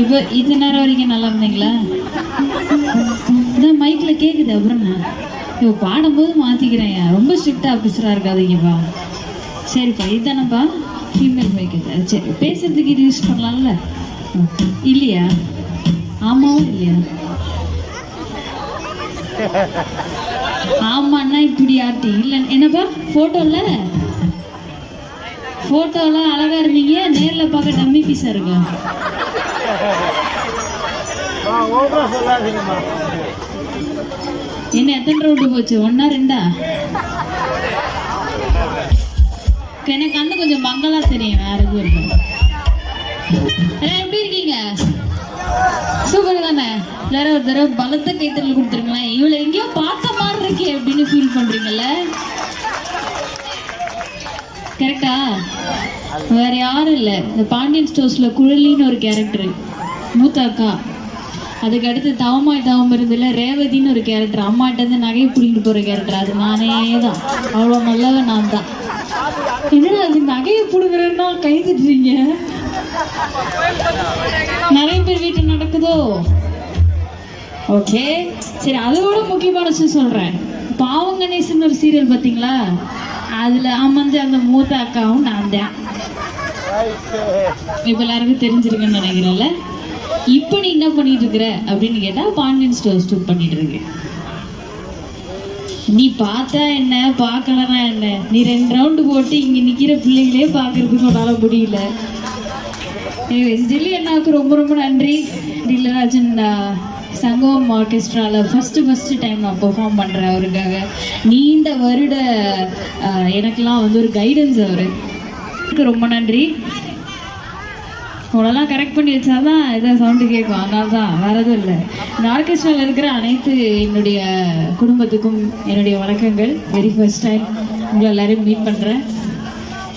இப்போ இது நேரம் வரைக்கும் நல்லா இருந்தீங்களா? இதான் மைக்கில் கேட்குது அப்புறம் நான் இப்போ பாடும்போது மாற்றிக்கிறேன் ரொம்ப ஸ்ட்ரிக்டாக ஆஃபீஸராக இருக்காதீங்கப்பா. சரிப்பா இதுதானப்பா ஃபீமேல் மைக் இது. சரி பேசுறதுக்கு இது யூஸ் பண்ணலாம்ல? இல்லையா? ஆமாவும் இல்லையா? ஆமாண்ணா இப்படி ஆட்டி இல்லை என்னப்பா? ஃபோட்டோவில் ஃபோட்டோலாம் அழகாக இருந்தீங்க. நேரில் பார்க்க டம்மி பீஸாக இருக்கா? என்ன எத்தனை ரவுண்டு போச்சு? ஒன்னா ரெண்டா? எனக்கு கண்ணு கொஞ்சம் மங்களா தெரியும் வேற எதுவும் எப்படி இருக்கீங்க? சூப்பர் தானே? வேற ஒரு தடவை பலத்த கைத்தறல் கொடுத்துருங்களேன். இவளை எங்கேயோ பார்த்த மாதிரி இருக்கே அப்படின்னு ஃபீல் பண்றீங்கல்ல? கரெக்டா வேற யாரும் இல்லை. இந்த பாண்டியன் ஸ்டோர்ஸ்ல குழலின்னு ஒரு கேரக்டர் மூத்த அக்கா அதுக்கு அடுத்து தவமாய் தவம் இருந்தில்ல ரேவதின்னு ஒரு கேரக்டர் அம்மாட்ட இருந்து நகையை பிடிக்கிட்டு போற கேரக்டர் அது நானே தான். அவ்வளோ நல்லவன் நான் தான். என்னடா அது நகையை பிடுங்குறேன்னா கை திட்டுறீங்க? நிறைய பேர் வீட்டில் நடக்குதோ? ஓகே சரி அதோட முக்கியமான விஷயம் சொல்கிறேன் பாவங்கணேசன் ஒரு சீரியல் பார்த்தீங்களா? அதில் அமர்ந்து அந்த மூத்த அக்காவும் நான் தான். இப்போ எல்லாருக்கும் தெரிஞ்சிருக்குன்னு நினைக்கிறேன்ல? இப்போ நீ என்ன பண்ணிட்டு இருக்கிற அப்படின்னு கேட்டால் பாண்டியன் ஸ்டோர் ஸ்டூட் பண்ணிட்டு இருக்கேன் நீ பார்த்தா என்ன? பார்க்கலனா என்ன? நீ ரெண்டு ரவுண்டு போட்டு இங்கே நிற்கிற பிள்ளைங்களே பார்க்கறதுக்கு உன்னால் முடியல. எனிவேஸ் டில்லி அண்ணாவுக்கு ரொம்ப ரொம்ப நன்றி. டில்லராஜன் சங்கமம் ஆர்கெஸ்ட்ராவில் ஃபஸ்ட்டு ஃபஸ்ட்டு டைம் நான் பெர்ஃபார்ம் பண்ணுறேன் அவருக்காக நீண்ட வருட எனக்கெல்லாம் வந்து ஒரு கைடன்ஸ் அவர். ரொம்ப நன்றி. உங்களெல்லாம் கரெக்ட் பண்ணி வச்சா தான் இதை சவுண்டு கேட்கும். அதனால தான் வேற எதுவும் இல்லை. இந்த ஆர்கெஸ்ட்ராவில் இருக்கிற அனைத்து என்னுடைய குடும்பத்துக்கும் என்னுடைய வணக்கங்கள். வெரி ஃபர்ஸ்ட் டைம் உங்களை எல்லாரையும் மீட் பண்ணுறேன்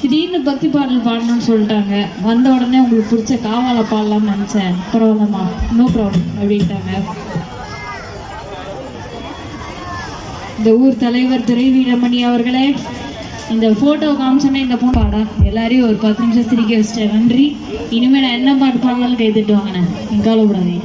திடீர்னு பக்தி பாடல் பாடணும்னு சொல்லிட்டாங்க. வந்த உடனே உங்களுக்கு பிடிச்ச காவால பாடலாம்னு நினச்சேன். பரவாயில்லம்மா நோ ப்ராப்ளம் அப்படின்ட்டாங்க. இந்த ஊர் தலைவர் துரை வீரமணி அவர்களே இந்த ஃபோட்டோ காமிச்சோன்னே இந்த பொண்ணு பாடா. எல்லாரையும் ஒரு பத்து நிமிஷம் சிரிக்க வச்சிட்டேன். நன்றி. இனிமேல் நான் என்ன பாட்டு பாடலாம்னு கை வாங்கினேன் நீங்க விடாதீங்க